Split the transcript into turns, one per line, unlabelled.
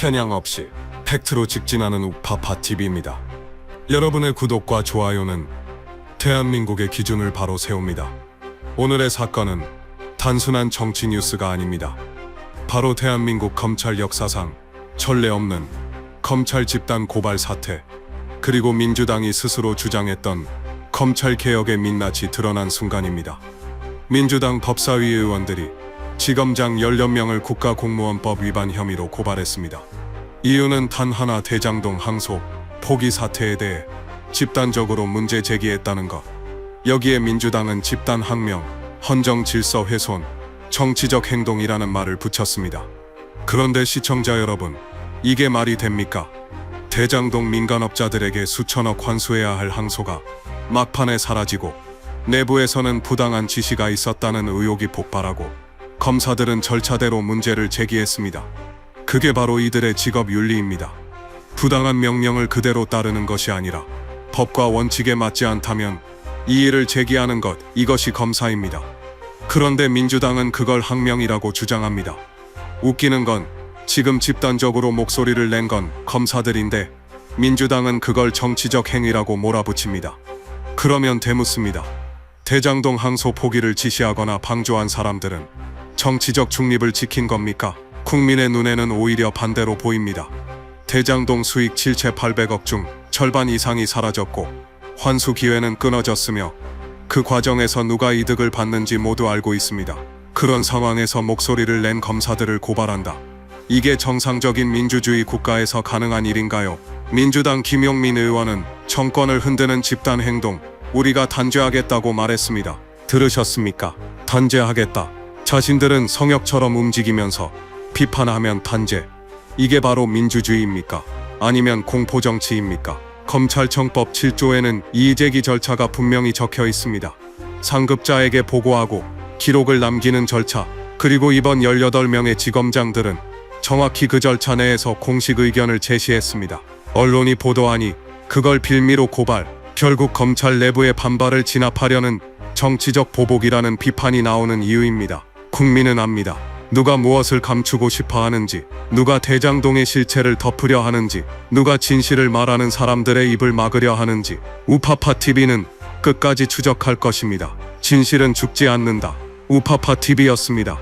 편향 없이 팩트로 직진하는 우파파 TV입니다. 여러분의 구독과 좋아요는 대한민국의 기준을 바로 세웁니다. 오늘의 사건은 단순한 정치 뉴스가 아닙니다. 바로 대한민국 검찰 역사상 전례 없는 검찰 집단 고발 사태, 그리고 민주당이 스스로 주장했던 검찰 개혁의 민낯이 드러난 순간입니다. 민주당 법사위 의원들이 지검장 10명을 국가공무원법 위반 혐의로 고발했습니다. 이유는 단 하나 대장동 항소 포기 사태에 대해 집단적으로 문제 제기했다는 것. 여기에 민주당은 집단 항명, 헌정 질서 훼손, 정치적 행동이라는 말을 붙였습니다. 그런데 시청자 여러분, 이게 말이 됩니까? 대장동 민간업자들에게 수천억 환수해야 할 항소가 막판에 사라지고 내부에서는 부당한 지시가 있었다는 의혹이 폭발하고 검사들은 절차대로 문제를 제기했습니다. 그게 바로 이들의 직업 윤리입니다. 부당한 명령을 그대로 따르는 것이 아니라 법과 원칙에 맞지 않다면 이의를 제기하는 것, 이것이 검사입니다. 그런데 민주당은 그걸 항명이라고 주장합니다. 웃기는 건 지금 집단적으로 목소리를 낸 건 검사들인데 민주당은 그걸 정치적 행위라고 몰아붙입니다. 그러면 되묻습니다. 대장동 항소 포기를 지시하거나 방조한 사람들은 정치적 중립을 지킨 겁니까? 국민의 눈에는 오히려 반대로 보입니다. 대장동 수익 7,800억 중 절반 이상이 사라졌고 환수 기회는 끊어졌으며 그 과정에서 누가 이득을 받는지 모두 알고 있습니다. 그런 상황에서 목소리를 낸 검사들을 고발한다. 이게 정상적인 민주주의 국가에서 가능한 일인가요? 민주당 김용민 의원은 정권을 흔드는 집단 행동, 우리가 단죄하겠다고 말했습니다. 들으셨습니까? 단죄하겠다. 자신들은 성역처럼 움직이면서 비판하면 단죄. 이게 바로 민주주의입니까? 아니면 공포정치입니까? 검찰청법 7조에는 이의제기 절차가 분명히 적혀 있습니다. 상급자에게 보고하고 기록을 남기는 절차, 그리고 이번 18명의 지검장들은 정확히 그 절차 내에서 공식 의견을 제시했습니다. 언론이 보도하니 그걸 빌미로 고발, 결국 검찰 내부의 반발을 진압하려는 정치적 보복이라는 비판이 나오는 이유입니다. 국민은 압니다. 누가 무엇을 감추고 싶어 하는지, 누가 대장동의 실체를 덮으려 하는지, 누가 진실을 말하는 사람들의 입을 막으려 하는지, 우파파 TV는 끝까지 추적할 것입니다. 진실은 죽지 않는다. 우파파 TV였습니다.